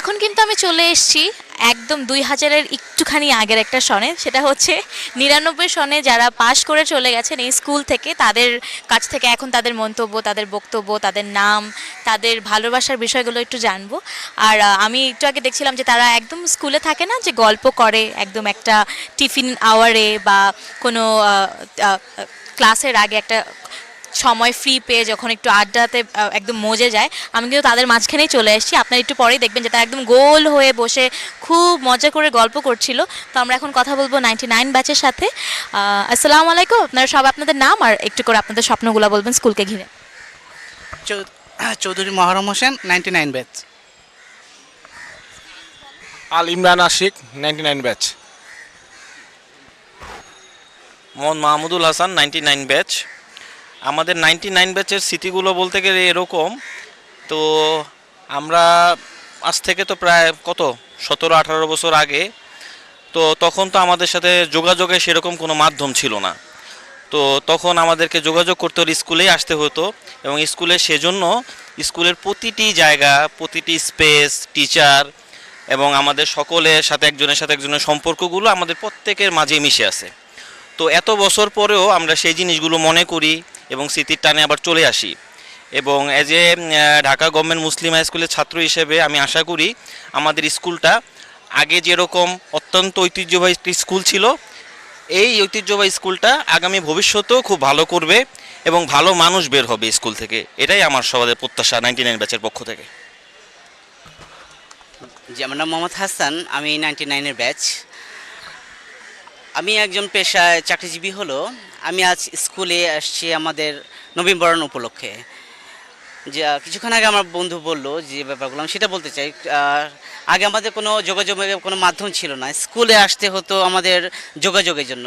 এখন কিন্তু আমি চলে এসেছি একদম দুই হাজারের একটুখানি আগের একটা সনে। সেটা হচ্ছে নিরানব্বই সনে যারা পাশ করে চলে গেছেন এই স্কুল থেকে, তাদের কাছ থেকে এখন তাদের মন্তব্য, তাদের বক্তব্য, তাদের নাম, তাদের ভালোবাসার বিষয়গুলো একটু জানব। আর আমি একটু আগে দেখছিলাম যে তারা একদম স্কুলে থাকে না যে গল্প করে একদম একটা টিফিন আওয়ারে বা কোনো ক্লাসের আগে একটা সময় ফ্রি পেয়ে যখন একটু আড্ডাতে একদম মজে যায় আমি কিন্তু তাদের মাঝখানেই চলে এসেছি। আপনারা একটু পরেই দেখবেন যে তারা একদম গোল হয়ে বসে খুব মজা করে গল্প করছিল। তো আমরা এখন কথা বলব নাইনটি নাইন ব্যাচের সাথে। আসসালামু আলাইকুম। আপনারা সব আপনাদের নাম আর একটু করে আপনাদের স্বপ্নগুলো বলবেন স্কুলকে ঘিরে। চৌ- Chowdhury Moharram Hossain ninety nine batch Al Imran Ashiq ninety nine batch Mohammad Mahmudul Hasan ninety nine batch আমাদের নাইনটি নাইন ব্যাচের স্মৃতিগুলো বলতে গেলে এরকম। তো আমরা আজ থেকে তো প্রায় কত? সতেরো, আঠারো বছর আগে। তো তখন তো আমাদের সাথে যোগাযোগে সেরকম কোনো মাধ্যম ছিল না। তো তখন আমাদেরকে যোগাযোগ করতে হলে স্কুলেই আসতে হতো এবং স্কুলে সেজন্য স্কুলের প্রতিটি জায়গা, প্রতিটি স্পেস, টিচার এবং আমাদের সকলের সাথে একজনের সাথে একজনের সম্পর্কগুলো আমাদের প্রত্যেকের মাঝে মিশে আছে। তো এত বছর পরেও আমরা সেই জিনিসগুলো মনে করি এবং স্মৃতির টানে আবার চলে আসি। এবং as a Dhaka government Muslim high স্কুলের ছাত্র হিসেবে আমি আশা করি আমাদের স্কুলটা আগে যেরকম অত্যন্ত ঐতিহ্যবাহী একটি স্কুল ছিল, এই ঐতিহ্যবাহী স্কুলটা আগামী ভবিষ্যতেও খুব ভালো করবে এবং ভালো মানুষ বের হবে স্কুল থেকে। এটাই আমার সবাদের প্রত্যাশা নাইনটি নাইন ব্যাচের পক্ষ থেকে। জি, আমার নাম মোহাম্মদ হাসান, আমি নাইনটি নাইনের ব্যাচ আমি একজন পেশায় চাকরিজীবী হলো আমি আজ স্কুলে আসছি আমাদের নবীনবরণ উপলক্ষে। যে কিছুক্ষণ আগে আমার বন্ধু বলল যে ব্যাপারগুলো, আমি সেটা বলতে চাই। আগে আমাদের কোনো যোগাযোগের কোনো মাধ্যম ছিল না। স্কুলে আসতে হতো আমাদের যোগাযোগের জন্য।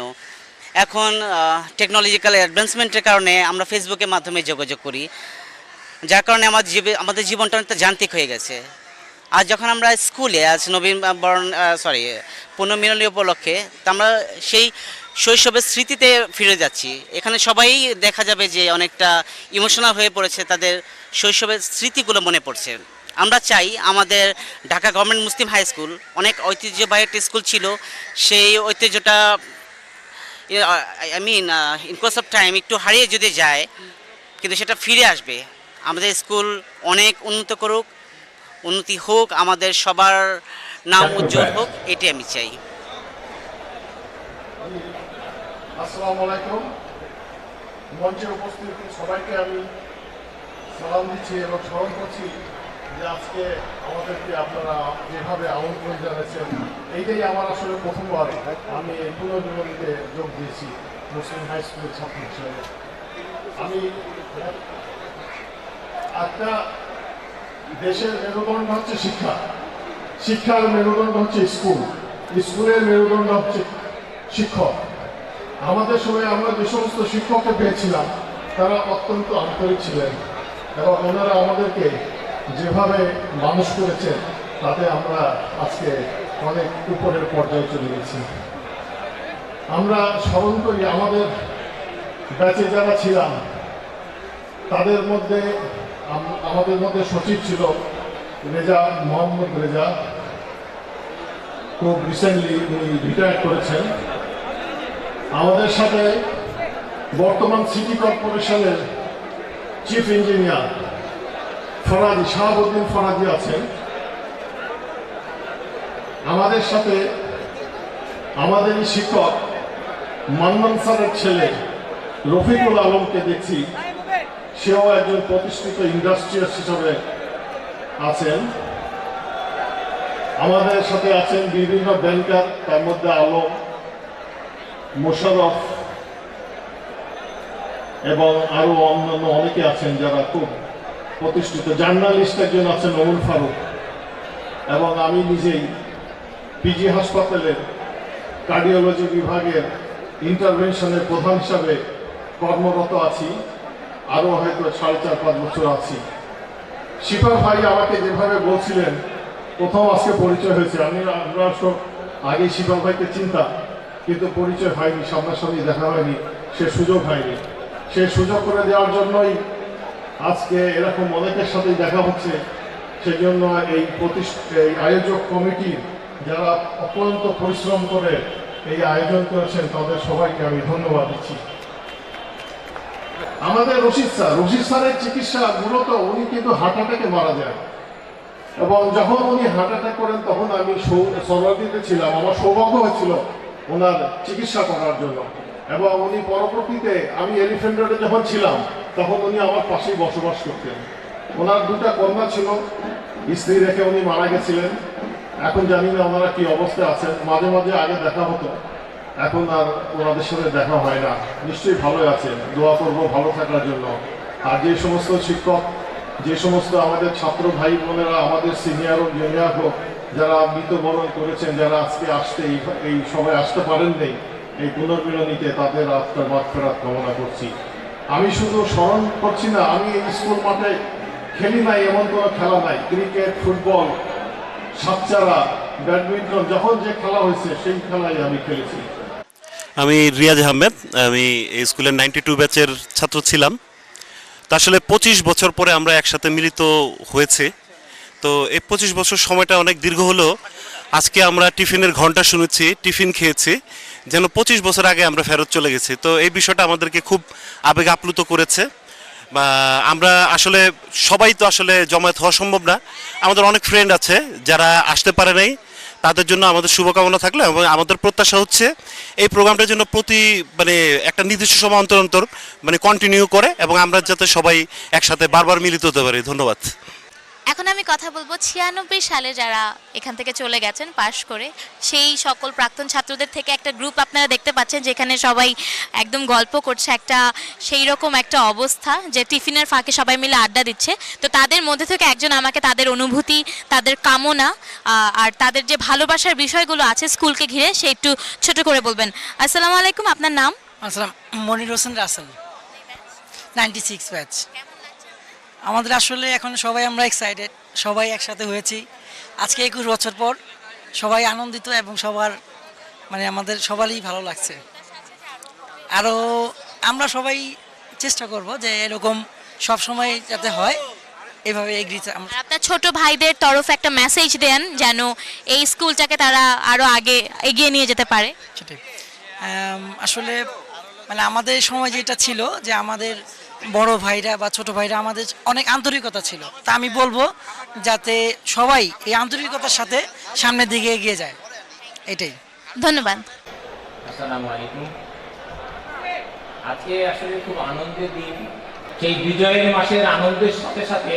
এখন টেকনোলজিক্যাল অ্যাডভান্সমেন্টের কারণে আমরা ফেসবুকের মাধ্যমে যোগাযোগ করি। যার কারণে আমার জীবে, আমাদের জীবনটা অনেকটা যান্ত্রিক হয়ে গেছে। আজ যখন আমরা স্কুলে, আজ নবীন বরণ সরি পুনর্মিলনী উপলক্ষে, তা আমরা সেই শৈশবের স্মৃতিতে ফিরে যাচ্ছি। এখানে সবাই দেখা যাবে যে অনেকটা ইমোশনাল হয়ে পড়েছে তাদের শৈশবের স্মৃতিগুলো মনে পড়ছে। আমরা চাই আমাদের Dhaka government Muslim high school অনেক ঐতিহ্যবাহী একটা স্কুল ছিল সেই ঐতিহ্যটা I mean in course of time একটু হারিয়ে যদি যায় কিন্তু সেটা ফিরে আসবে। আমাদের স্কুল অনেক উন্নত করুক উন্নতি হোক আমাদের সবার নাম উজ্জ্বল হোক এটি আমি চাই। আসসালামু আলাইকুম। মঞ্চে উপস্থিত সবাইকে আমি সালাম দিচ্ছি এবং স্মরণ করছি যে আজকে আমাদেরকে আপনারা যেভাবে আমন্ত্রণ জানাচ্ছেন, এইটাই আমার আসলে প্রথমবার আমি পুনর্মিলনীতে যোগ দিয়েছি মুসলিম হাই স্কুলের ছাত্র হিসেবে। আমি একটা দেশের মেরুদণ্ড হচ্ছে শিক্ষা। শিক্ষার মেরুদণ্ড হচ্ছে স্কুল। স্কুলের মেরুদণ্ড হচ্ছে শিক্ষক। আমাদের সময় আমরা যে সমস্ত শিক্ষককে পেয়েছিলাম, তারা অত্যন্ত আন্তরিক ছিলেন এবং ওনারা আমাদেরকে যেভাবে মানুষ করেছেন তাতে আমরা আজকে অনেক উপরের পর্যায়ে চলে গেছি। আমরা স্মরণ করি আমাদের ব্যাচে যারা ছিলাম, তাদের মধ্যে আমাদের মধ্যে সচিব ছিল রেজা, মোহাম্মদ রেজা। খুব রিসেন্টলি উনি রিটায়ার করেছেন। আমাদের সাথে বর্তমান সিটি কর্পোরেশনের চিফ ইঞ্জিনিয়ার ফরাজি, শাহাবুদ্দিন ফরাজি আছেন। আমাদের সাথে আমাদের শিক্ষক মান্নান স্যারের ছেলে রফিকুল আলমকে দেখছি। সেও একজন প্রতিষ্ঠিত ইন্ডাস্ট্রিয়াল হিসাবে আছেন। আমাদের সাথে আছেন বিভিন্ন ব্যাংকার, তার মধ্যে আলম মোশারফ এবং আরও অন্যান্য অনেকে আছেন যারা খুব প্রতিষ্ঠিত জার্নালিস্ট একজন আছেন অমুল ফারুক। এবং আমি নিজেই পিজি হাসপাতালের কার্ডিওলজি বিভাগের ইন্টারভেনশনের প্রধান হিসাবে কর্মরত আছি। আরও হয়তো সাড়ে চার পাঁচ বছর আছি। শিপা ভাই আমাকে যেভাবে বলছিলেন, প্রথম আজকে পরিচয় হয়েছে। আমি, আমরা আগে শিপা ভাইকে চিন্তা কিন্তু পরিচয় হয়নি সামনাসামনি দেখা হয়নি, সে সুযোগ হয়নি। সে সুযোগ করে দেওয়ার জন্যই আজকে এরকম অনেকের সাথে দেখা হচ্ছে। সেজন্য এই প্রতিষ্ঠ, এই আয়োজক কমিটির যারা অক্লান্ত পরিশ্রম করে এই আয়োজন করেছেন, তাদের সবাইকে আমি ধন্যবাদ দিচ্ছি। আমাদের রশিদ স্যার, রশিদ স্যারের চিকিৎসা মূলত উনি কিন্তু হার্ট অ্যাটাকে মারা যায় এবং যখন উনি হার্ট অ্যাটাক করেন, তখন আমি সর্বাধিতে ছিলাম, আমার সৌভাগ্য হয়েছিল। ওনার চিকিৎসা করার জন্য। এবং উনি পরবর্তীতে আমি এলিফেন্ট রোডে যখন ছিলাম, তখন উনি আমার পাশেই বসবাস করতেন। ওনার দুটা কন্যা ছিল, স্ত্রী রেখে উনি মারা গেছিলেন। এখন জানি না ওনারা কি অবস্থায় আছেন মাঝে মাঝে আগে দেখা হতো। এখন আর ওনাদের সাথে দেখা হয় না। নিশ্চয়ই ভালো আছেন দোয়া করব ভালো থাকার জন্য। আর যে সমস্ত শিক্ষক, যে সমস্ত আমাদের ছাত্র ভাই বোনেরা, আমাদের সিনিয়র ও জুনিয়র হোক যারা মৃত্যুবরণ করেছেন, যারা আজকে আসতে এই সবাই আসতে পারেন নেই, এই পুনর্মিলনীতে তাদের আত্মার মাঠ ফেরাত কামনা করছি। আমি শুধু স্মরণ করছি না, আমি এই স্কুল মাঠে খেলি নাই, এমন কোনো খেলা নাই। ক্রিকেট, ফুটবল, সাতচারা, ব্যাডমিন্টন, যখন যে খেলা হয়েছে, সেই খেলাই আমি খেলেছি। আমি রিয়াজ আহমেদ, আমি এই স্কুলের নাইনটি টু ব্যাচের ছাত্র ছিলাম। তা আসলে পঁচিশ বছর পরে আমরা একসাথে মিলিত হয়েছে। তো এই পঁচিশ বছর সময়টা অনেক দীর্ঘ হলো। আজকে আমরা টিফিনের ঘণ্টা শুনেছি, টিফিন খেয়েছি, যেন পঁচিশ বছর আগে আমরা ফেরত চলে গেছি। তো এই বিষয়টা আমাদেরকে খুব আবেগ আপ্লুত করেছে। আমরা আসলে সবাই তো আসলে জমায়েত হওয়া সম্ভব না। আমাদের অনেক ফ্রেন্ড আছে যারা আসতে পারে নাই। তাদের জন্য আমাদের শুভকামনা থাকল এবং আমাদের প্রত্যাশা হচ্ছে এই প্রোগ্রামটার জন্য প্রতি মানে একটা নির্দিষ্ট সময় অন্তর অন্তর মানে কন্টিনিউ করে এবং আমরা যাতে সবাই একসাথে বারবার মিলিত হতে পারি। ধন্যবাদ। এখন আমি কথা বলব ছিয়ানব্বই সালে যারা এখান থেকে চলে গেছেন পাশ করে সেই সকল প্রাক্তন ছাত্রদের থেকে একটা গ্রুপ আপনারা দেখতে পাচ্ছেন যেখানে সবাই একদম গল্প করছে একটা সেই রকম একটা অবস্থা যে টিফিনের ফাঁকে সবাই মিলে আড্ডা দিচ্ছে। তো তাদের মধ্যে থেকে একজন আমাকে তাদের অনুভূতি তাদের কামনা আর তাদের যে ভালোবাসার বিষয়গুলো আছে স্কুলকে ঘিরে সে একটু ছোট করে বলবেন। আসসালামু আলাইকুম আপনার নাম? আসসালাম Monir Hossain Russell. Ninety six batch আমাদের আসলে এখন সবাই আমরা এক্সাইটেড সবাই একসাথে হয়েছি। আজকে একুশ বছর পর সবাই আনন্দিত এবং সবার মানে আমাদের সবারই ভালো লাগছে। আরও আমরা সবাই চেষ্টা করব যে এরকম সব সময় যাতে হয় এভাবে আর আপনার ছোট ভাইদের তরফ একটা মেসেজ দেন যেন এই স্কুলটাকে তারা আরও আগে এগিয়ে নিয়ে যেতে পারে। সেটাই। আসলে মানে আমাদের সময় যেটা ছিল যে আমাদের বড় ভাইরা বা ছোট ভাইরা আমাদের অনেক আন্তরিকতা ছিল। তা আমি বলব যাতে সবাই এই আন্তরিকতার সাথে সামনের দিকে এগিয়ে যায়। এটাই। ধন্যবাদ। আসসালামু আলাইকুম। আজকে আসলে খুব আনন্দের দিন। সেই বিজয়ের মাসের আনন্দের সাথে সাথে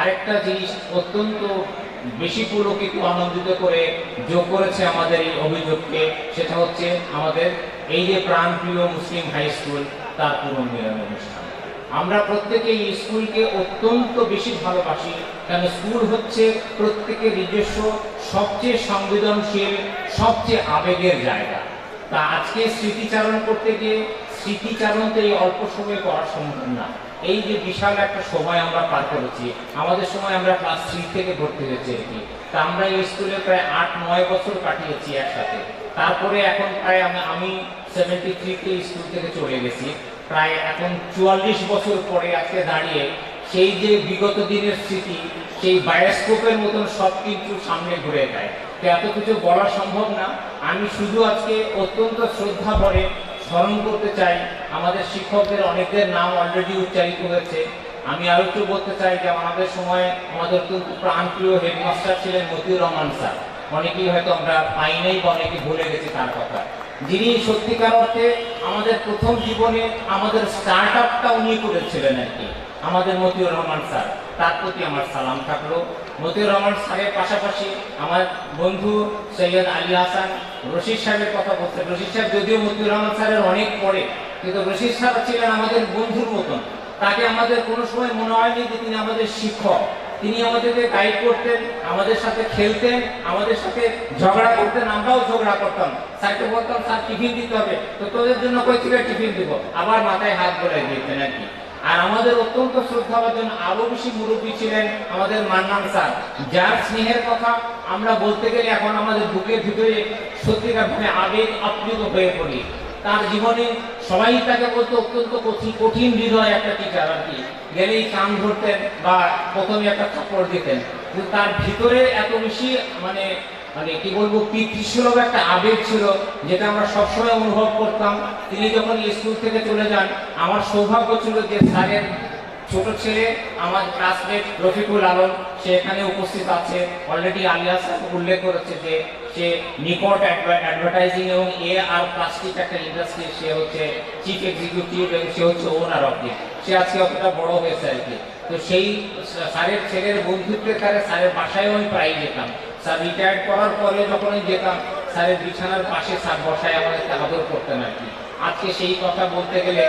আরেকটা জিনিস অত্যন্ত বেশি পুলকিত আনন্দিত করে যোগ করেছে আমাদের এই অভিযোগকে। সেটা হচ্ছে আমাদের এই যে প্রাণপ্রিয় মুসলিম হাই স্কুল তার পুনর্মিলন অনুষ্ঠান আমরা প্রত্যেকে স্কুলকে অত্যন্ত বেশি ভালোবাসি কারণ স্কুল হচ্ছে প্রত্যেকের নিজস্ব, সবচেয়ে সংবেদনশীল, সবচেয়ে আবেগের জায়গা। তা আজকে স্মৃতিচারণ করতে গিয়ে স্মৃতিচারণ তো এই অল্প সময়ে করা সম্ভব না। এই যে বিশাল একটা সময় আমরা পার করেছি, আমাদের সময় আমরা ক্লাস থ্রি থেকে ভর্তি হয়েছি আর কি। তা আমরা এই স্কুলে প্রায় আট, নয় বছর কাটিয়েছি একসাথে। তারপরে এখন প্রায় আমি সেভেন্টি থ্রিতে স্কুল থেকে চলে গেছি। প্রায় এখন চুয়াল্লিশ বছর পরে আজকে দাঁড়িয়ে সেই যে বিগত দিনের স্মৃতি, সেই বায়োস্কোপের মতন সব কিছু সামনে ঘুরে যায়। তো এত কিছু বলা সম্ভব না। আমি শুধু আজকে অত্যন্ত শ্রদ্ধা ভরে স্মরণ করতে চাই। আমাদের শিক্ষকদের অনেকের নাম অলরেডি উচ্চারিত হয়েছে। আমি আরও একটু বলতে চাই যে আমাদের সময় আমাদের অত্যন্ত প্রাণপ্রিয় হেডমাস্টার ছিলেন মতিউর রহমান স্যার। অনেকেই হয়তো আমরা পাই নাই বা অনেকে ভুলে গেছি তার কথা। যিনি সত্যিকার অর্থে আমাদের প্রথম জীবনে আমাদের স্টার্ট আপটা উনি করেছিলেন আর কি আমাদের মতিউর রহমান স্যার, তার প্রতি আমার সালাম থাকল। মতিউর রহমান স্যারের পাশাপাশি আমার বন্ধু সৈয়দ আলী হাসান, রশিদ সাহেবের কথা বলতে রশিদ সাহেব যদিও মতিউর রহমান স্যারের অনেক পরে, কিন্তু রশিদ সাহেব ছিলেন আমাদের বন্ধুর মতন। তাকে আমাদের কোনো সময় মনে হয়নি যে তিনি আমাদের শিক্ষক। তিনি আমাদেরকে গাইড করতেন, আমাদের সাথে খেলতেন, আমাদের সাথে ঝগড়া করতেন, আমরাও ঝগড়া করতাম। স্যারকে বলতাম, স্যার, টিফিন দিতে হবে। তো তোদের জন্য কই টিফিন দিব। আবার মাথায় হাত বলে দিতেন আর কি। আর আমাদের অত্যন্ত শ্রদ্ধা শ্রদ্ধাভাজন আরও বেশি মুরব্বী ছিলেন আমাদের মান্নান স্যার। যার স্নেহের কথা আমরা বলতে গেলে এখন আমাদের বুকের ভিতরে সত্যিকার ভাবে আবেগ আপ্লুত হয়ে পড়ি। তার জীবনে সবাই তাকে বলতো অত্যন্ত কঠিন কঠিন হৃদয় একটা টিচার আর কি। গেলেই কান ধরতেন বা প্রথমে একটা থাপড় দিতেন। কিন্তু তার ভিতরে এত বেশি মানে মানে কি বলব, পিতৃসুলভ একটা আবেগ ছিল, যেটা আমরা সবসময় অনুভব করতাম। তিনি যখন স্কুল থেকে চলে যান, আমার সৌভাগ্য ছিল যে স্যারের ছোট ছেলে আমার ক্লাসমেট রফিকুল আলম, সে এখানে উপস্থিত আছে। অলরেডি আলিয়া উল্লেখ করেছে যে, সে নিকট অ্যাডভার্টাইজিং এবং এ আর প্লাস্টিক একটা ইন্ডাস্ট্রি সে হচ্ছে চিফ এক্সিকিউটিভ এবং সে হচ্ছে ওনার অফ সে আজকে অতটা বড় হয়েছে আর কি। তো সেই স্যারের ছেলের বন্ধুত্বের কারে স্যারের বাসায় আমি প্রায় যেতাম। স্যার রিটায়ার্ড করার পরে যখন আমি যেতাম, স্যারের বিছানার পাশে স্যার বসায় আমাদেরকে আদর করতেন আর কি। আজকে সেই কথা বলতে গেলে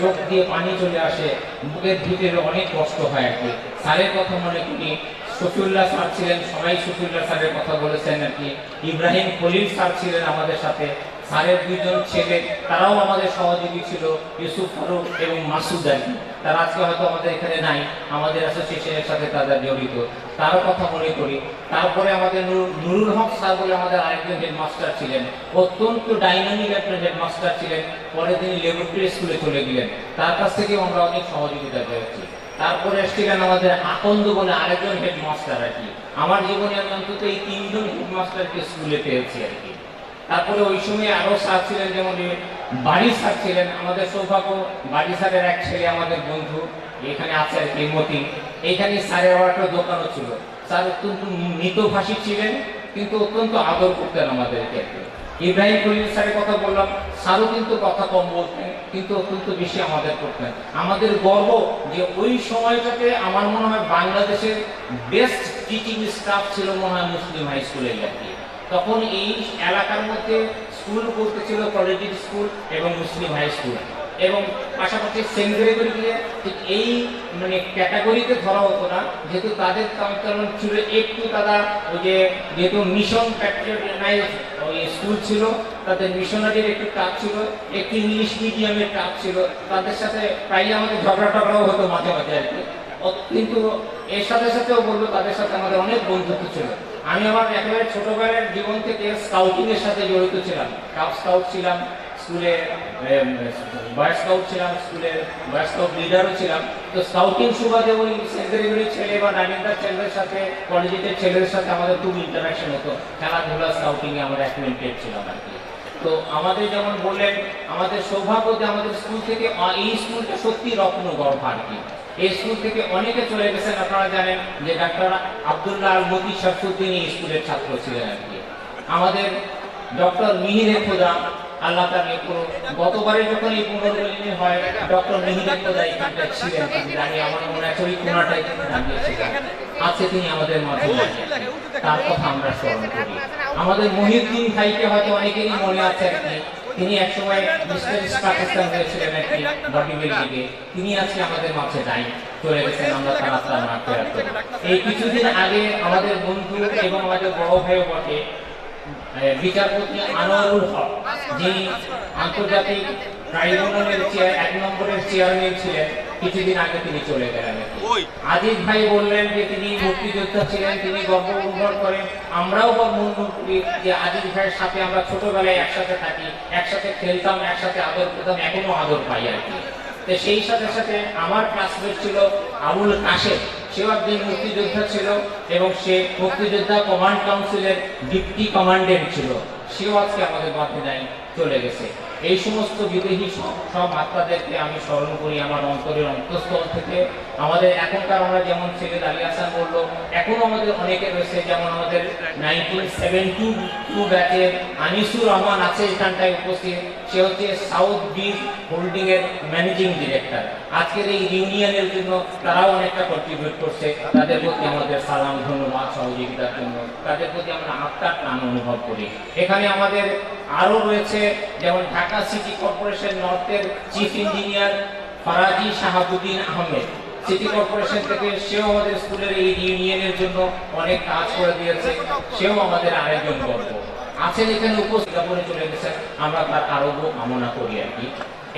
চোখ দিয়ে পানি চলে আসে, মুখের ভিতরে অনেক কষ্ট হয় আর কি। স্যারের কথা মনে করি শফিউল্লাহ স্যার ছিলেন, সবাই শফিউল্লাহ স্যারের কথা বলেছেন আর কি। ইব্রাহিম খলিল স্যার ছিলেন আমাদের সাথে স্যারের দুইজন ছেলে, তারাও আমাদের সহযোগী ছিল, ইউসুফ, ফারুক এবং মাসুদ কি। তারা আজকে হয়তো আমাদের এখানে নাই, আমাদের অ্যাসোসিয়েশনের সাথে তারা জড়িত। তারও কথা মনে করি। তারপরে আমাদের নুরুল হক স্যার বলে আমাদের আরেকজন হেডমাস্টার ছিলেন। অত্যন্ত ডাইনামিক একজন হেডমাস্টার ছিলেন। পরে তিনি লেবরেটরি স্কুলে চলে গেলেন। তার কাছ থেকে আমরা অনেক সহযোগিতা পেয়েছি। তারপরে এসেছিলেন আমাদের আকন্দ বলে আরেকজন হেডমাস্টার আর কি। আমার জীবনে আমি অন্তত এই তিনজন হেডমাস্টারকে স্কুলে পেয়েছি আর কি। তারপরে ওই সময় আরও স্যার ছিলেন, যেমন বাড়ি স্যার ছিলেন, আমাদের সৌভাগ্য, বাড়ি স্যারের এক ছেলে, আমাদের বন্ধু, এখানে আছে আর কি এইখানে স্যারের একটা দোকানও ছিল। স্যার অত্যন্ত মৃতভাষী ছিলেন, কিন্তু অত্যন্ত আদর করতেন আমাদেরকে। ইব্রাহিম খলিল স্যারের কথা বললাম, স্যারও কিন্তু কথা কম বলতেন, কিন্তু অত্যন্ত বেশি আমাদের করতেন। আমাদের গর্ব যে ওই সময়টাতে আমার মনে হয় বাংলাদেশের বেস্ট টিচিং স্টাফ ছিল মনে হয় মুসলিম হাই স্কুলের আর তখন এই এলাকার মধ্যে স্কুল বলতে ছিল কলেজের স্কুল এবং মুসলিম হাই স্কুল। এবং পাশাপাশি সেন্ট গ্রেগরিকে ঠিক এই মানে ক্যাটাগরিতে ধরা হতো না, যেহেতু তাদের কালচার ছিল একটু তারা ওই যে যেহেতু মিশন প্যাট্রিয়টাইজ ওই স্কুল ছিল, তাদের মিশনারির একটু টাচ ছিল, একটু ইংলিশ মিডিয়ামের টাচ ছিল, তাদের সাথে প্রায় আমাদের ঝগড়া টগড়াও হতো মাঝে মাঝে আর কি। কিন্তু এর সাথে সাথেও বলল তাদের সাথে আমাদের অনেক বন্ধুত্ব ছিল। আমি আমার একেবারে ছোটবেলার জীবন থেকে স্কাউটিং এর সাথে জড়িত ছিলাম। কাপ স্কাউট ছিলাম স্কুলে বয় স্কাউট ছিলাম স্কুলের বয় স্কাউট লিডারও ছিলাম। তো স্কাউটিং সুবাদে ওই সেন্টারিগুলির ছেলে বা নানিন্দার ছেলেদের সাথে কলেজের ছেলেদের সাথে আমাদের খুব ইন্টারাকশন হতো। খেলাধুলা স্কাউটিং এ আমরা অ্যাক্টিভেটেড ছিলাম আর কি। তো আমাদের যেমন বললেন, আমাদের সৌভাগ্য যে আমাদের স্কুল থেকে এই স্কুলটা সত্যি রত্ন গর্ভ আর কি এই স্কুল থেকে অনেকে চলে গেছেন, আপনারা জানেন যে ডাক্তার আল মতি এই স্কুলের ছাত্র ছিলেন আর কি। আমাদের ডক্টর মিহিরে খোদা, আল্লাহ তার গতবারে যখন এই পুনর্মিলনী হয়, ডক্টর মিহিরে খোদা এখানটা ছিলেন জানি, আমার মনে আছে ওই কোনাটাই তিনি আমাদের মাঝে। তার কথা আমরা স্মরণ করি। আমাদের মহিউদ্দিন ভাইকে হয়তো অনেকেরই মনে আছে আর তিনি পাকিস্তান বডি তিনি আজকে আমাদের মাঝে নাই চলে গেছেন, আমরা তার এই কিছুদিন আগে আমাদের বন্ধু এবং আমাদের বড় ভাইও বটে বিচারপতি আনোয়ারুল হক, যিনি আন্তর্জাতিক ট্রাইব্যুনালের চেয়ার এক নম্বরের চেয়ারম্যান ছিলেন কিছুদিন আগে তিনি চলে গেলেন। আজিজ ভাই বললেন যে তিনি মুক্তিযোদ্ধা ছিলেন তিনি গর্ব অনুভব করেন। আমরাও গর্ব করি যে আজিজ ভাইয়ের সাথে আমরা ছোটবেলায় একসাথে থাকি একসাথে খেলতাম একসাথে আদর এখনও আদর পাই আর কি। তো সেই সাথে সাথে আমার ক্লাসমেট ছিল আবুল কাশেম। সেও একজন মুক্তিযোদ্ধা ছিল এবং সে মুক্তিযোদ্ধা কমান্ড কাউন্সিলের ডিপটি কমান্ডেন্ট ছিল। সেও আজকে আমাদের মধ্যে নাই চলে গেছে। এই সমস্ত বিদেহী সব আত্মাদেরকে আমি স্মরণ করি আমার অন্তরের অন্তঃস্থল থেকে। আমাদের এখনকার আমরা যেমন ছেলে আলী হাসান বলল এখনও আমাদের অনেকে রয়েছে, যেমন আমাদের নাইনটিন সেভেন্টি টু ব্যাচের আনিসুর রহমান আছে এখানটায় উপস্থিত। সে হচ্ছে সাউথ বিচ হোল্ডিং এর ম্যানেজিং ডিরেক্টর। আজকের এই ইউনিয়নের জন্য তারাও অনেকটা কন্ট্রিবিউট করছে। তাদের প্রতি আমাদের সালাম, ধন্যবাদ, সহযোগিতার জন্য। তাদের প্রতি আমরা আত্মার টান অনুভব করি। এখানে আমাদের আরও রয়েছে, যেমন Dhaka city corporation নর্থের chief engineer Faraji Shahabuddin Ahmed. City corporation থেকে সেও আমাদের স্কুলের এই ইউনিয়নের জন্য অনেক কাজ করে দিয়েছে, সেও আমাদের আরেকজন গর্ব আছেন এখানে উপস্থিত করে চলে গেছেন, আমরা তার আরোগ্য কামনা করি আর কি।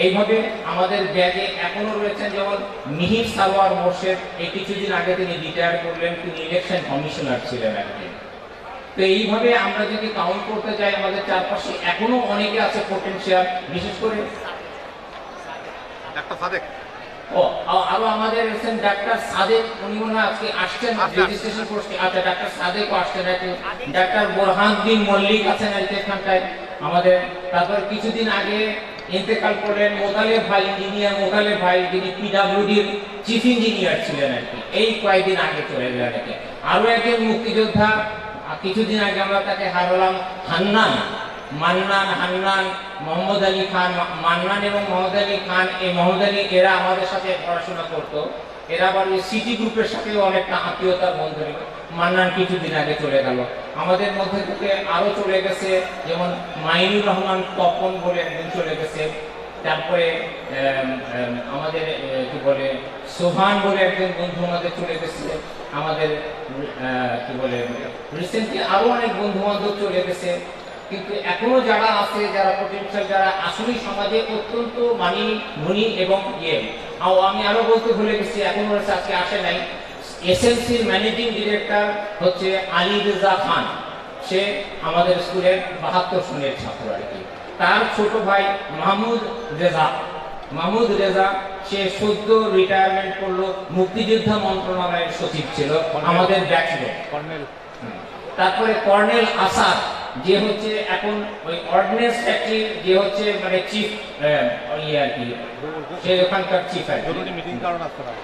এইভাবে আমাদের ব্যাগে এখনও রয়েছেন যেমন মিহির সালোয়ার মোর্শেদ, এই কিছুদিন আগে তিনি রিটায়ার করলেন, তিনি ইলেকশন কমিশনার ছিলেন একদিন। তো এইভাবে আমরা যদি কাউন্ট করতে যাই আমাদের চারপাশে এখনও অনেকে আছে পোটেনশিয়াল বিশেষ করে ও আরও আমাদের এসেন ডাক্তার সাদেক উনি মনে আজকে আসছেন রেজিস্ট্রেশন করতে আচ্ছা ডাক্তার সাদেক আসছেন একটু। ডাক্তার বোরহানউদ্দিন মল্লিক আছেন আর এখানটায়। আমাদের তারপর কিছুদিন আগে ইন্তেকাল করলেন মোতালে ভাই ইঞ্জিনিয়ার মোতালে ভাই যিনি পিডাব্লিউডির চিফ ইঞ্জিনিয়ার ছিলেন আর কি। এই কয়েকদিন আগে চলে গেলেন আর কি। আরও একজন মুক্তিযোদ্ধা কিছুদিন আগে আমরা তাকে হারালাম হান্নান। মান্নান, হান্নান, মোহাম্মদ আলী খান, মান্নান এবং মোহাম্মদ আলী খান। এই মোহাম্মদ আলী এরা আমাদের সাথে পড়াশোনা করতো। এরা আবার ওই সিটি গ্রুপের সাথেও অনেকটা আত্মীয়তার বন্ধন মান্নান কিছুদিন আগে চলে গেল। আমাদের মধ্যে থেকে আরও চলে গেছে, যেমন মাইনুর রহমান তপন বলে একজন চলে গেছে। তারপরে আম, আম, আমাদের কি বলে সোহান বলে একজন বন্ধু আমাদের চলে গেছে আমাদের কি বলে রিসেন্টলি আরও অনেক বন্ধু বান্ধব চলে গেছে কিন্তু এখনও যারা আছে যারা পটেনশিয়াল যারা আসলেই সমাজে অত্যন্ত মানি ধনী এবং ইয়ে। আমি আরও বলতে ভুলে গেছি এখনও আজকে আসে নাই। এসএলসির ম্যানেজিং ডিরেক্টর হচ্ছে আলী রেজা খান। সে আমাদের স্কুলের বাহাত্তর সনের ছাত্র আর কি। তার ছোট ভাই মাহমুদ রেজা। মাহমুদ রেজা সে সদ্য রিটায়ারমেন্ট করল মুক্তিযোদ্ধা মন্ত্রণালয়ের সচিব ছিল আমাদের ব্যাচমেট তারপরে কর্নেল আসাদ যে হচ্ছে এখন ওই অর্ডিন্যান্স ফ্যাক্টরি যে হচ্ছে মানে চিফ ইয়ে আর কি সে ওখানকার চিফ আর।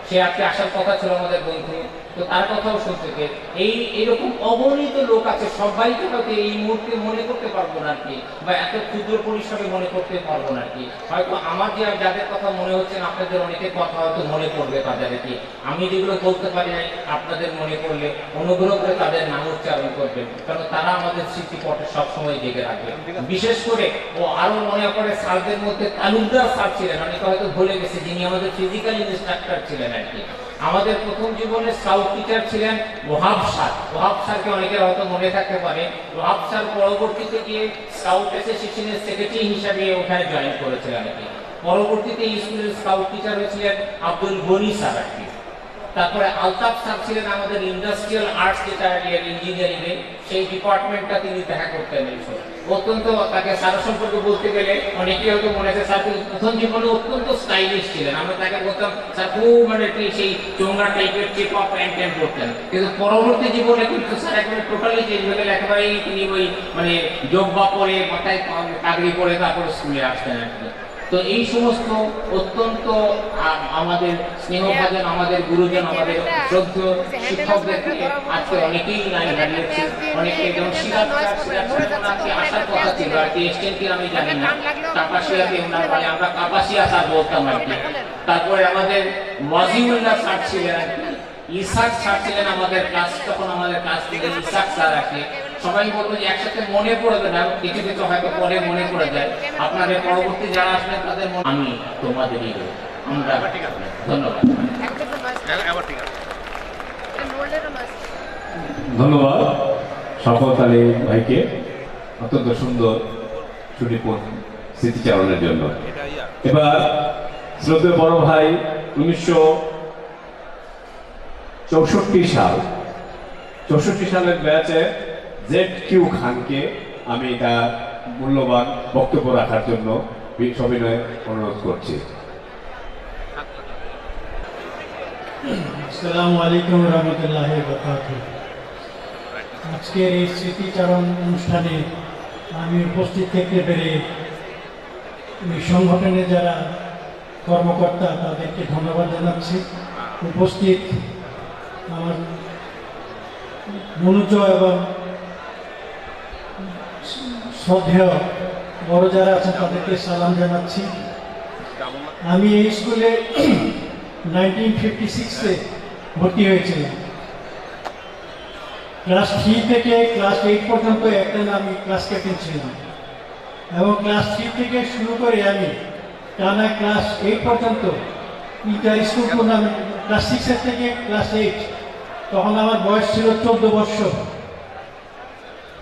সে আজকে আসার কথা ছিল আমাদের বন্ধু তো তার কথাও শুনতে এই এরকম অগণিত লোক আছে সবাইকে হয়তো এই মুহূর্তে মনে করতে পারব না আর কি বা এত ক্ষুদ্র পরিসরে মনে করতে পারব না আর কি। হয়তো আমার যে যাদের কথা মনে হচ্ছে না আপনাদের অনেকের কথা হয়তো মনে পড়বে তাদের আর কি। আমি যেগুলো বলতে পারি নাই আপনাদের মনে করলে অনুগ্রহ করে তাদের নাম উচ্চারণ করবেন কারণ তারা আমাদের স্মৃতিপটে সবসময় জেগে রাখবে। বিশেষ করে ও আরও মনে করে স্যারদের মধ্যে তালুকদার স্যার ছিলেন অনেকে হয়তো ভুলে গেছে, যিনি আমাদের ফিজিক্যাল ইনস্ট্রাক্টর ছিলেন আর কি। আমাদের প্রথম জীবনে স্কাউট টিচার ছিলেন ওহাব ওহাব স্যারকে অনেকের হয়তো মনে থাকতে পারে, ওহাব স্যার পরবর্তীতে গিয়ে স্কাউট অ্যাসোসিয়েশনের সেক্রেটারি হিসাবে ওখানে জয়েন করেছিলেন আর কি। পরবর্তীতে স্কুলের স্কাউট টিচার হয়েছিলেন আব্দুল গনি স্যার আর কি। তারপরে আলতাফ স্যার ছিলেন আমাদের ইন্ডাস্ট্রিয়াল আর্টস যেটা ইঞ্জিনিয়ারিং এ, সেই ডিপার্টমেন্টটা তিনি দেখা করতেন অত্যন্ত তাকে স্যার সম্পর্কে বলতে গেলে অনেকেই হয়তো মনে আছে, স্যার প্রথম জীবনে অত্যন্ত স্টাইলিশ ছিলেন। আমরা তাকে বলতাম, স্যার, খুব মানে সেই চোঙ্গা টাইপের চেপ আপ প্যান্ট প্যান্ট করতেন। কিন্তু পরবর্তী জীবনে কিন্তু স্যার একেবারে টোটালি চেঞ্জ হয়ে গেলে একেবারেই তিনি ওই মানে যোগ্যা পরে মাথায় পাগড়ি পরে তারপরে স্কুলে আসতেন কি তো এই সমস্ত অত্যন্ত আমাদের স্নেহভাজন, আমাদের গুরুজন, আমাদের শ্রদ্ধ শিক্ষকদেরকে আজকে অনেকেই নাই হারিয়েছে, অনেকে যেমন সিরাজ স্যার সিরাজ স্যার আজকে আসার কথা ছিল আর কি এসছেন কি আমি জানি না। কাপাসিয়াতে ওনার বাড়ি আমরা কাপাসিয়া স্যার বলতাম আর কি। তারপরে আমাদের ওয়াজিউল্লাহ স্যার ছিলেন, ইসাক স্যার ছিলেন আমাদের ক্লাস তখন আমাদের ক্লাস থেকে ইসাক স্যার আছে সবাই বলব যে একসাথে মনে পড়বে না কিছু কিছু হয়তো পরে মনে পড়ে যায়। আপনাদের পরবর্তী যারা আসবেন তাদের মনে আমি তোমাদেরই আমরা ধন্যবাদ। ধন্যবাদ সফল আলী ভাইকে। অত্যন্ত সুন্দর সুনিপুণ স্মৃতিচারণের জন্য। এবার শ্রদ্ধেয় বড় ভাই উনিশশো চৌষট্টি সাল। চৌষট্টি সালের ব্যাচে জেড কিউ খানকে আমি তার মূল্যবান বক্তব্য রাখার জন্য সবিনয়ে অনুরোধ করছি। আসসালামু আলাইকুম রহমতুল্লাহ আজকের এই স্মৃতিচারণ অনুষ্ঠানে আমি উপস্থিত থাকতে পেরে এই সংগঠনে যারা কর্মকর্তা, তাদেরকে ধন্যবাদ জানাচ্ছি। উপস্থিত আমার মনোজ এবং শ্রদ্ধেয় বড় যারা আছেন তাদেরকে সালাম জানাচ্ছি। আমি এই স্কুলে নাইনটিন ফিফটি সিক্সে ভর্তি হয়েছিলাম। ক্লাস থ্রি থেকে ক্লাস এইট পর্যন্ত একটা আমি ক্লাস ক্যাপ্টেন ছিলাম। এবং ক্লাস থ্রি থেকে শুরু করে আমি টানা ক্লাস এইট পর্যন্ত ইন্টার স্কুল টুর্নামেন্ট, ক্লাস সিক্সের থেকে ক্লাস এইট, তখন আমার বয়স ছিল চোদ্দ বৎসর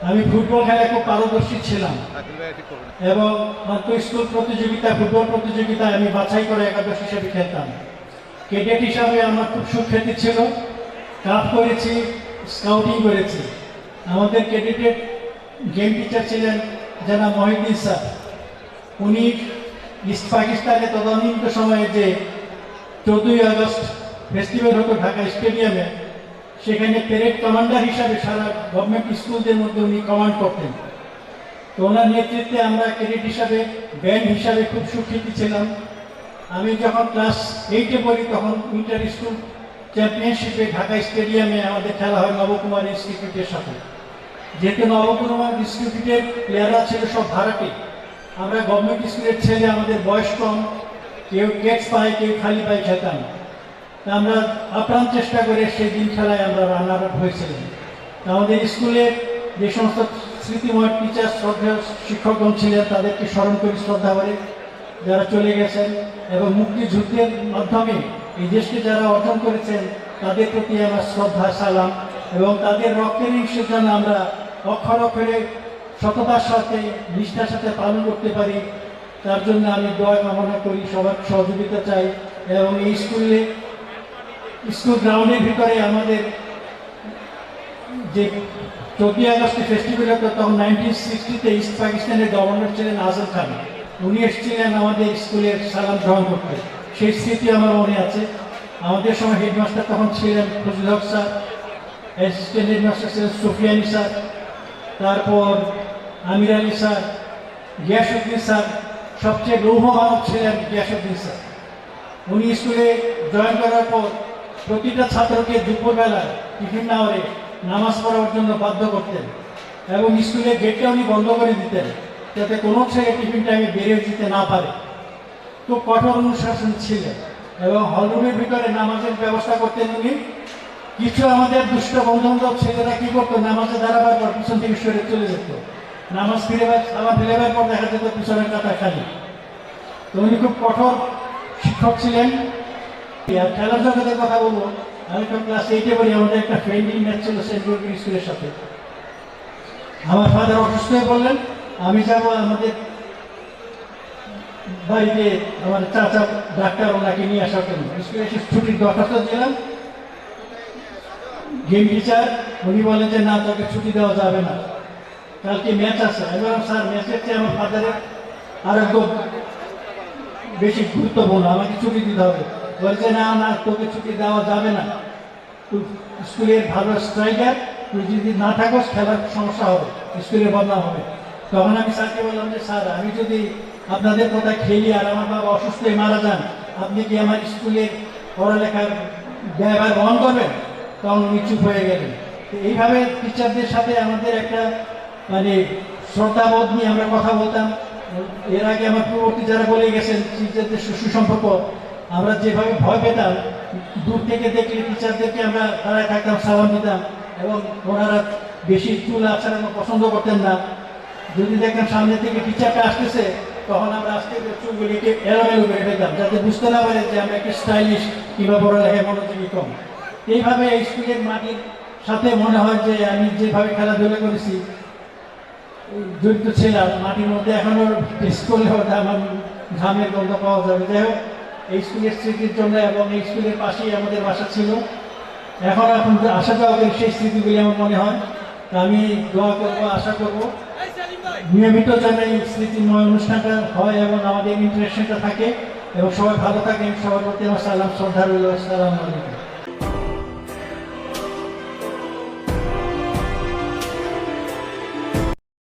আমি ফুটবল খেলায় খুব পারদর্শী ছিলাম। এবং মাত্র স্কুল প্রতিযোগিতা ফুটবল প্রতিযোগিতায় আমি বাছাই করে একাদশ হিসেবে খেলতাম। ক্যাডেট হিসাবে আমার খুব সুখ্যাতি ছিল। কাপ করেছি স্কাউটিং করেছি। আমাদের ক্যাডেটের গেম টিচার ছিলেন জানা মহিউদ্দিন স্যার। উনি ইস্ট পাকিস্তানে তদানীন্ত সময়ে যে চোদ্দোই আগস্ট ফেস্টিভ্যাল হতো ঢাকা স্টেডিয়ামে সেখানে প্যারেড কমান্ডার হিসাবে সারা গভর্নমেন্ট স্কুলদের মধ্যে উনি কমান্ড করতেন। তো ওনার নেতৃত্বে আমরা ক্যাডেট হিসাবে ব্যান্ড হিসাবে খুব সুখ্যাতি ছিলাম। আমি যখন ক্লাস এইটে পড়ি তখন ইন্টার স্কুল চ্যাম্পিয়নশিপে ঢাকা স্টেডিয়ামে আমাদের খেলা হয় নবকুমার ইনস্টিটিউটের সাথে। যেহেতু নবকুমার ইনস্টিটিউটের প্লেয়াররা ছিল সব ভাড়াটে আমরা গভর্নমেন্ট স্কুলের ছেলে, আমাদের বয়স কম, কেউ কেটস পায়, কেউ খালি পায় খেতাম। আমরা আপ্রাণ চেষ্টা করে সেই দিন খেলায় আমরা রানার আপ হয়েছিলাম আমাদের স্কুলে যে সমস্ত স্মৃতিময় টিচার শ্রদ্ধা শিক্ষকগণ ছিলেন, তাদেরকে স্মরণ করি, শ্রদ্ধা করে যারা চলে গেছেন এবং মুক্তিযুদ্ধের মাধ্যমে এই দেশকে যারা অর্জন করেছেন, তাদের প্রতি আমার শ্রদ্ধা, সালাম এবং তাদের রক্তের ইংশের জন্য আমরা অক্ষর অক্ষরে সততার সাথে, নিষ্ঠার সাথে পালন করতে পারি, তার জন্য আমি দোয়া কামনা করি, সবার সহযোগিতা চাই এবং এই স্কুলে স্কুল গ্রাউন্ডের ভিতরে আমাদের যে চোদ্দই আগস্টে ফেস্টিভ্যাল হতো, তখন নাইনটিন সিক্সটিতে ইস্ট পাকিস্তানের গভর্নর ছিলেন আজম খান। উনি এসেছিলেন আমাদের স্কুলের সালাম গ্রহণ করতে। সেই স্মৃতি আমার মনে আছে। আমাদের সময় হেডমাস্টার তখন ছিলেন Fazal Haque sir assistant headmaster ছিলেন সুফিয়ানি স্যার, তারপর আমির আলী স্যার গিয়াসুদ্দিন স্যার, সবচেয়ে লৌহ মানব ছিলেন গিয়াসুদ্দিন স্যার। উনি স্কুলে জয়েন করার পর প্রতিটা ছাত্রকে দুপুরবেলায় টিফিন আওয়ারে নামাজ পড়ার জন্য বাধ্য করতেন এবং স্কুলের গেটটা উনি বন্ধ করে দিতেন যাতে কোনো ছেলে টিফিন টাইমে বেরিয়ে দিতে না পারে। তো কঠোর অনুশাসন ছিলেন এবং হলরুমের ভিতরে নামাজের ব্যবস্থা করতেন উনি। কিছু আমাদের দুষ্ট বন্ধু ছেলেরা কী করতো? নামাজে দাঁড়াবার পর পিছন থেকে সরে চলে যেত। নামাজ ফিরে সালাম ফিরেবার পর দেখা যেত পিছনের কাতা খালি। তো উনি খুব কঠোর শিক্ষক ছিলেন। খেলার জগতের কথা বলব, আমি ক্লাস এইটে আমাদের একটা ফ্রেন্ডিং ম্যাচ ছিল সেন্ট স্কুলের সাথে। আমার ফাদার অসুস্থ হয়ে পড়লেন, আমি যাব আমাদের বাড়িতে আমার চাচা ডাক্তার ওনাকে নিয়ে আসার জন্য। স্কুলে এসে ছুটির দরখাস্ত দিলাম। গেম টিচার উনি বলেন যে, না, তোকে ছুটি দেওয়া যাবে না। কালকে ম্যাচ আছে। বললাম, স্যার ম্যাচের চেয়ে আমার ফাদারের আরোগ্য বেশি গুরুত্বপূর্ণ। আমাকে ছুটি দিতে হবে। বলছে না না, তোকে ছুটি দেওয়া যাবে না। তুই স্কুলের ভালো স্ট্রাইকার তুই যদি না থাকোস, খেলার সমস্যা হবে স্কুলের বদনাম হবে। তখন আমি স্যারকে বললাম যে, স্যার, আমি যদি আপনাদের কথা খেলি আর আমার বাবা অসুস্থ হয়ে মারা যান, আপনি কি আমার স্কুলের পড়ালেখার ব্যয়ভার বহন করবেন? তখন উনি চুপ হয়ে গেলেন। এইভাবে টিচারদের সাথে আমাদের একটা মানে শ্রদ্ধাবোধ নিয়ে আমরা কথা বলতাম। এর আগে আমার পূর্ববর্তী যারা বলে গেছেন টিচারদের সুসম্পর্ক আমরা যেভাবে ভয় পেতাম, দূর থেকে দেখলে টিচারদেরকে আমরা দাঁড়ায় থাকতাম, সালাম দিতাম এবং ওনারা বেশি চুল আচড়ানো পছন্দ করতেন না। যদি দেখতাম সামনে থেকে টিচারটা আসতেছে, তখন আমরা আস্তে চুলগুলিকে এলোমেলো করে ফেলতাম, যাতে বুঝতে না পারে যে আমরা একটু স্টাইলিশ কিংবা পড়ালেখায় মনোযোগী কম। এইভাবে এই স্কুলের মাটির সাথে মনে হয় যে আমি যেভাবে খেলাধুলা করেছি জড়িত ছিলাম, মাটির মধ্যে এখনও টেস্ট করলে হয়তো আমার ঘামের গন্ধ পাওয়া যাবে। যাই হোক এই স্কুলের স্মৃতির জন্য এবং এই স্কুলের পাশেই আমাদের বাসা ছিল। এখন এখন আশা যাওয়া করি সেই স্মৃতিগুলি আমার মনে হয়। আমি দোয়া করব, আশা করব। নিয়মিত যেন এই স্মৃতিময় অনুষ্ঠানটা হয় এবং আমাদের ইন্টারেকশনটা থাকে। এবং সবাই ভালো থাকে সবার প্রতি আমার সালাম, শ্রদ্ধা রইল। আসসালামু আলাইকুম।